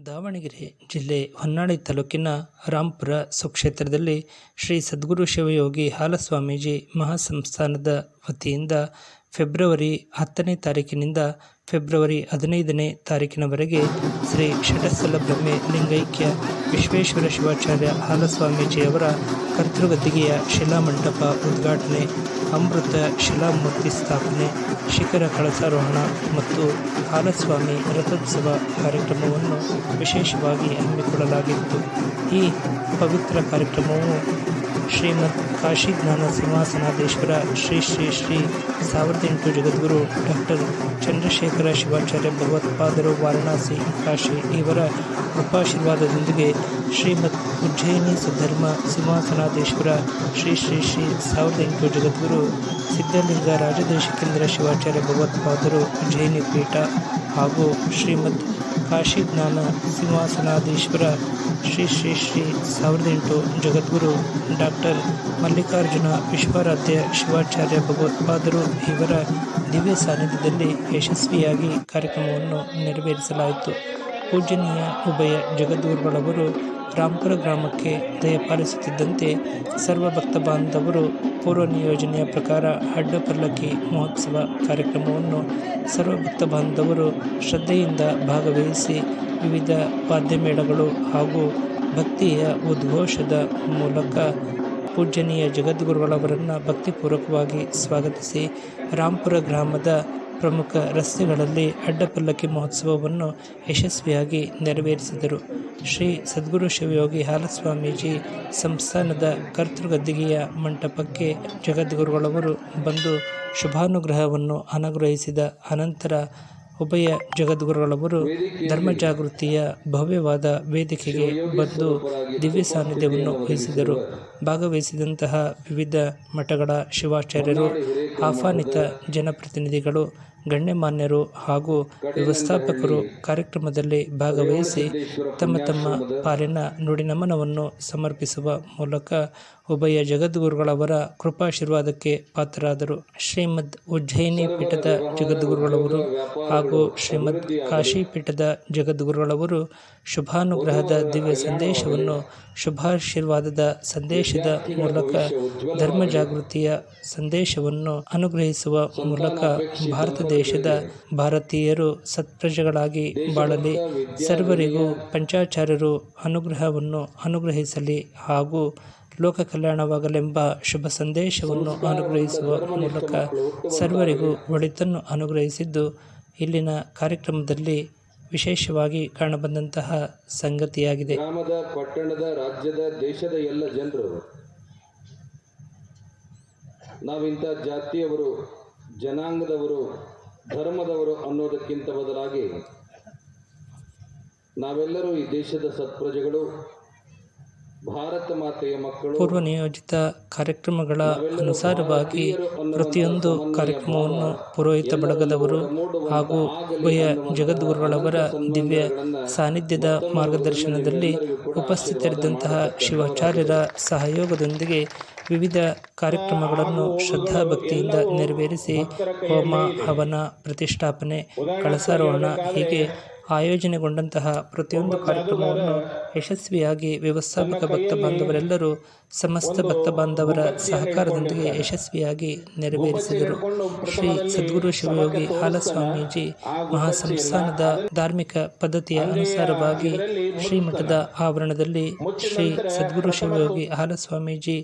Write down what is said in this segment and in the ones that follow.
ದಾವಣಗೆರೆ ಜಿಲ್ಲೆ ಹೊನ್ನಾಳಿ ತಾಲೂಕಿನ ರಾಂಪುರ ಸುಕ್ಷೇತ್ರದಲ್ಲಿ ಶ್ರೀ ಸದ್ಗುರು ಶಿವಯೋಗಿ ಹಾಲಸ್ವಾಮೀಜಿ ಮಹಾಸಂಸ್ಥಾನದ ವತಿಯಿಂದ ಫೆಬ್ರವರಿ ಹತ್ತನೇ ತಾರೀಕಿನಿಂದ ಫೆಬ್ರವರಿ ಹದಿನೈದನೇ ತಾರೀಕಿನವರೆಗೆ ಶ್ರೀ ಷಟಸ್ಥಲ ಬ್ರಹ್ಮೆ ಲಿಂಗೈಕ್ಯ ವಿಶ್ವೇಶ್ವರ ಶಿವಾಚಾರ್ಯ ಹಾಲಸ್ವಾಮೀಜಿಯವರ ಕರ್ತೃಗದ್ದಿಗೆಯ ಶಿಲಾಮಂಟಪ ಉದ್ಘಾಟನೆ, ಅಮೃತ ಶಿಲಾಮೂರ್ತಿ ಸ್ಥಾಪನೆ, ಶಿಖರ ಕಳಸಾರೋಹಣ ಮತ್ತು ಹಾಲಸ್ವಾಮಿ ರಥೋತ್ಸವ ಕಾರ್ಯಕ್ರಮವನ್ನು ವಿಶೇಷವಾಗಿ ಹಮ್ಮಿಕೊಳ್ಳಲಾಗಿತ್ತು. ಈ ಪವಿತ್ರ ಕಾರ್ಯಕ್ರಮವು ಶ್ರೀಮದ್ ಕಾಶಿ ಜ್ಞಾನ ಸಿಂಹಾಸನಾಧೀಶ್ವರ ಶ್ರೀ ಶ್ರೀ ಶ್ರೀ ಸಾವಿರದ ಎಂಟು ಜಗದ್ಗುರು ಡಾಕ್ಟರ್ ಚಂದ್ರಶೇಖರ ಶಿವಾಚಾರ್ಯ ಭಗವತ್ಪಾದರು ವಾರಣಾಸಿ ಕಾಶಿ ಇವರ ಕೃಪಾಶೀರ್ವಾದದೊಂದಿಗೆ ಶ್ರೀಮತ್ ಉಜ್ಜಯಿನಿ ಸುಧರ್ಮ ಸಿಂಹಾಸನಾಧೀಶ್ವರ ಶ್ರೀ ಶ್ರೀ ಶ್ರೀ ಸಾವಿರದ ಎಂಟು ಜಗದ್ಗುರು ಸಿದ್ಧಲಿಂಗ ರಾಜದೇಶಿಕೇಂದ್ರ ಶಿವಾಚಾರ್ಯ ಭಗವತ್ಪಾದರು ಉಜ್ಜಯಿನಿ ಪೀಠ ಹಾಗೂ ಶ್ರೀಮದ್ ಕಾಶಿ ಜ್ಞಾನ ಸಿಂಹಾಸನಾಧೀಶ್ವರ ಶ್ರೀ ಶ್ರೀ ಶ್ರೀ ಸಾವಿರದ ಎಂಟು ಜಗದ್ಗುರು ಡಾಕ್ಟರ್ ಮಲ್ಲಿಕಾರ್ಜುನ ವಿಶ್ವಾರಾಧ್ಯ ಶಿವಾಚಾರ್ಯ ಭಗವತ್ಪಾದರು ಇವರ ದಿವ್ಯ ಸಾನ್ನಿಧ್ಯದಲ್ಲಿ ಯಶಸ್ವಿಯಾಗಿ ಕಾರ್ಯಕ್ರಮವನ್ನು ನೆರವೇರಿಸಲಾಯಿತು. ಪೂಜನೀಯ ಉಭಯ ಜಗದ್ಗುರುಗಳವರು ರಾಮ್ಪುರ ಗ್ರಾಮಕ್ಕೆ ದಯಪಾಲಿಸುತ್ತಿದ್ದಂತೆ ಸರ್ವ ಭಕ್ತ ಬಾಂಧವರು ಪೂರ್ವ ನಿಯೋಜನೆಯ ಪ್ರಕಾರ ಅಡ್ಡಪಲ್ಲಕ್ಕಿ ಮಹೋತ್ಸವ ಕಾರ್ಯಕ್ರಮವನ್ನು ಸರ್ವ ಭಕ್ತ ಬಾಂಧವರು ಶ್ರದ್ಧೆಯಿಂದ ಭಾಗವಹಿಸಿ ವಿವಿಧ ವಾದ್ಯಮೇಳಗಳು ಹಾಗೂ ಭಕ್ತಿಯ ಉದ್ಘೋಷದ ಮೂಲಕ ಪೂಜ್ಯನೀಯ ಜಗದ್ಗುರುಗಳವರನ್ನು ಭಕ್ತಿಪೂರ್ವಕವಾಗಿ ಸ್ವಾಗತಿಸಿ ರಾಂಪುರ ಗ್ರಾಮದ ಪ್ರಮುಖ ರಸ್ತೆಗಳಲ್ಲಿ ಅಡ್ಡಪಲ್ಲಕ್ಕಿ ಮಹೋತ್ಸವವನ್ನು ಯಶಸ್ವಿಯಾಗಿ ನೆರವೇರಿಸಿದರು. ಶ್ರೀ ಸದ್ಗುರು ಶಿವಯೋಗಿ ಹಾಲಸ್ವಾಮೀಜಿ ಸಂಸ್ಥಾನದ ಕರ್ತೃಗದ್ದಿಗೆಯ ಮಂಟಪಕ್ಕೆ ಜಗದ್ಗುರುಗಳವರು ಬಂದು ಶುಭಾನುಗ್ರಹವನ್ನು ಅನುಗ್ರಹಿಸಿದ ಅನಂತರ ಉಭಯ ಜಗದ್ಗುರುಗಳವರು ಧರ್ಮ ಜಾಗೃತಿಯ ಭವ್ಯವಾದ ವೇದಿಕೆಗೆ ಬಂದು ದಿವ್ಯ ಸಾನ್ನಿಧ್ಯವನ್ನು ವಹಿಸಿದರು. ಭಾಗವಹಿಸಿದಂತಹ ವಿವಿಧ ಮಠಗಳ ಶಿವಾಚಾರ್ಯರು, ಆಹ್ವಾನಿತ ಜನಪ್ರತಿನಿಧಿಗಳು ಗಣ್ಯಮಾನ್ಯರು ಹಾಗೂ ವ್ಯವಸ್ಥಾಪಕರು ಕಾರ್ಯಕ್ರಮದಲ್ಲಿ ಭಾಗವಹಿಸಿ ತಮ್ಮ ತಮ್ಮ ಪಾಲಿನ ನುಡಿನಮನವನ್ನು ಸಮರ್ಪಿಸುವ ಮೂಲಕ ಉಭಯ ಜಗದ್ಗುರುಗಳವರ ಕೃಪಾಶೀರ್ವಾದಕ್ಕೆ ಪಾತ್ರರಾದರು. ಶ್ರೀಮದ್ ಉಜ್ಜಯಿನಿ ಪೀಠದ ಜಗದ್ಗುರುಗಳವರು ಹಾಗೂ ಶ್ರೀಮದ್ ಕಾಶಿ ಪೀಠದ ಜಗದ್ಗುರುಗಳವರು ಶುಭಾನುಗ್ರಹದ ದಿವ್ಯ ಸಂದೇಶವನ್ನು ಶುಭಾಶೀರ್ವಾದದ ಸಂದೇಶದ ಮೂಲಕ ಧರ್ಮ ಜಾಗೃತಿಯ ಸಂದೇಶವನ್ನು ಅನುಗ್ರಹಿಸುವ ಮೂಲಕ ಭಾರತ ದೇಶದ ಭಾರತೀಯರು ಸತ್ಪ್ರಜೆಗಳಾಗಿ ಬಾಳಲಿ. ಸರ್ವರಿಗೂ ಪಂಚಾಚಾರ್ಯರು ಅನುಗ್ರಹವನ್ನು ಅನುಗ್ರಹಿಸಲಿ ಹಾಗೂ ಲೋಕ ಕಲ್ಯಾಣವಾಗಲೆಂಬ ಶುಭ ಸಂದೇಶವನ್ನು ಅನುಗ್ರಹಿಸುವ ಮೂಲಕ ಸರ್ವರಿಗೂ ಒಳಿತನ್ನು ಅನುಗ್ರಹಿಸಿದ್ದು ಇಲ್ಲಿನ ಕಾರ್ಯಕ್ರಮದಲ್ಲಿ ವಿಶೇಷವಾಗಿ ಕಾಣಬಂದಂತಹ ಸಂಗತಿಯಾಗಿದೆ. ಗ್ರಾಮದ ಪಟ್ಟಣದ ರಾಜ್ಯದ ದೇಶದ ಎಲ್ಲ ಜನರು, ನಾವಿಂಥ ಜಾತಿಯವರು, ಜನಾಂಗದವರು ಧರ್ಮದವರು ಅನ್ನೋದಕ್ಕಿಂತ ಬದಲಾಗಿ ನಾವೆಲ್ಲರೂ ಈ ದೇಶದ ಸತ್ಪ್ರಜೆಗಳು ಭಾರತ ಮಾತೆಯ ಮಕ್ಕಳು ಪೂರ್ವ ನಿಯೋಜಿತ ಕಾರ್ಯಕ್ರಮಗಳ ಅನುಸಾರವಾಗಿ ಪ್ರತಿಯೊಂದು ಕಾರ್ಯಕ್ರಮವನ್ನು ಪುರೋಹಿತ ಬಳಗದವರು ಹಾಗೂ ಉಭಯ ಜಗದ್ಗುರುಗಳವರ ದಿವ್ಯ ಸಾನ್ನಿಧ್ಯದ ಮಾರ್ಗದರ್ಶನದಲ್ಲಿ ಉಪಸ್ಥಿತರಿದ್ದಂತಹ ಶಿವಾಚಾರ್ಯರ ಸಹಯೋಗದೊಂದಿಗೆ ವಿವಿಧ ಕಾರ್ಯಕ್ರಮಗಳನ್ನು ಶ್ರದ್ಧಾಭಕ್ತಿಯಿಂದ ನೆರವೇರಿಸಿ ಹೋಮ, ಹವನ, ಪ್ರತಿಷ್ಠಾಪನೆ, ಕಳಸಾರೋಹಣ ಹೀಗೆ ಆಯೋಜನೆಗೊಂಡಂತಹ ಪ್ರತಿಯೊಂದು ಕಾರ್ಯಕ್ರಮವನ್ನು ಯಶಸ್ವಿಯಾಗಿ ವ್ಯವಸ್ಥಾಪಕ ಭಕ್ತ ಬಾಂಧವರೆಲ್ಲರೂ, ಸಮಸ್ತ ಭಕ್ತ ಬಾಂಧವರ ಸಹಕಾರದೊಂದಿಗೆ ಯಶಸ್ವಿಯಾಗಿ ನೆರವೇರಿಸಿದರು. ಶ್ರೀ ಸದ್ಗುರು ಶಿವಯೋಗಿ ಹಾಲಸ್ವಾಮೀಜಿ ಮಹಾಸಂಸ್ಥಾನದ ಧಾರ್ಮಿಕ ಪದ್ಧತಿಯ ಅನುಸಾರವಾಗಿ ಶ್ರೀಮಠದ ಆವರಣದಲ್ಲಿ ಶ್ರೀ ಸದ್ಗುರು ಶಿವಯೋಗಿ ಹಾಲಸ್ವಾಮೀಜಿ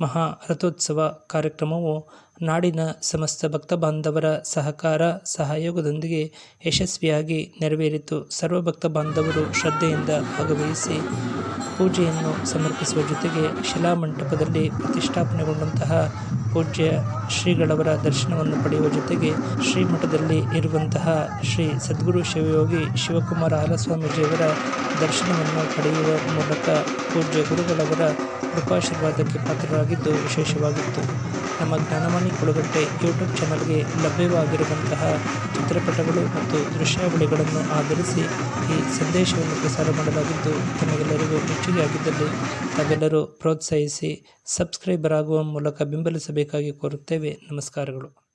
ಮಹಾ ರಥೋತ್ಸವ ಕಾರ್ಯಕ್ರಮವು ನಾಡಿನ ಸಮಸ್ತ ಭಕ್ತ ಬಾಂಧವರ ಸಹಕಾರ ಸಹಯೋಗದೊಂದಿಗೆ ಯಶಸ್ವಿಯಾಗಿ ನೆರವೇರಿತು. ಸರ್ವ ಭಕ್ತ ಬಾಂಧವರು ಶ್ರದ್ಧೆಯಿಂದ ಭಾಗವಹಿಸಿ ಪೂಜೆಯನ್ನು ಸಮರ್ಪಿಸುವ ಜೊತೆಗೆ ಶಿಲಾಮಂಟಪದಲ್ಲಿ ಪ್ರತಿಷ್ಠಾಪನೆಗೊಂಡಂತಹ ಪೂಜ್ಯ ಶ್ರೀಗಳವರ ದರ್ಶನವನ್ನು ಪಡೆಯುವ ಜೊತೆಗೆ ಶ್ರೀಮಠದಲ್ಲಿ ಇರುವಂತಹ ಶ್ರೀ ಸದ್ಗುರು ಶಿವಯೋಗಿ ಶಿವಕುಮಾರ ಹಾಲಸ್ವಾಮೀಜಿಯವರ ದರ್ಶನವನ್ನು ಪಡೆಯುವ ಮೂಲಕ ಪೂಜ್ಯ ಗುರುಗಳವರ ಕೃಪಾಶೀರ್ವಾದಕ್ಕೆ ಪಾತ್ರರಾಗಿದ್ದು ವಿಶೇಷವಾಗಿತ್ತು. ನಮ್ಮ ಜ್ಞಾನವಾಣಿ ಕುಳುಗಟ್ಟೆ ಯೂಟ್ಯೂಬ್ ಚಾನಲ್ಗೆ ಲಭ್ಯವಾಗಿರುವಂತಹ ಚಿತ್ರಪಟಗಳು ಮತ್ತು ದೃಶ್ಯಾವಳಿಗಳನ್ನು ಆಧರಿಸಿ ಈ ಸಂದೇಶವನ್ನು ಪ್ರಸಾರ ಮಾಡಲಾಗಿದ್ದು ತಮಗೆಲ್ಲರಿಗೂ ಮೆಚ್ಚುಗೆ ಆಗಿದ್ದಲ್ಲಿ ತಾವೆಲ್ಲರೂ ಪ್ರೋತ್ಸಾಹಿಸಿ ಸಬ್ಸ್ಕ್ರೈಬರ್ ಆಗುವ ಮೂಲಕ ಬೆಂಬಲಿಸಬೇಕಾಗಿ ಕೋರುತ್ತೇವೆ. ನಮಸ್ಕಾರಗಳು.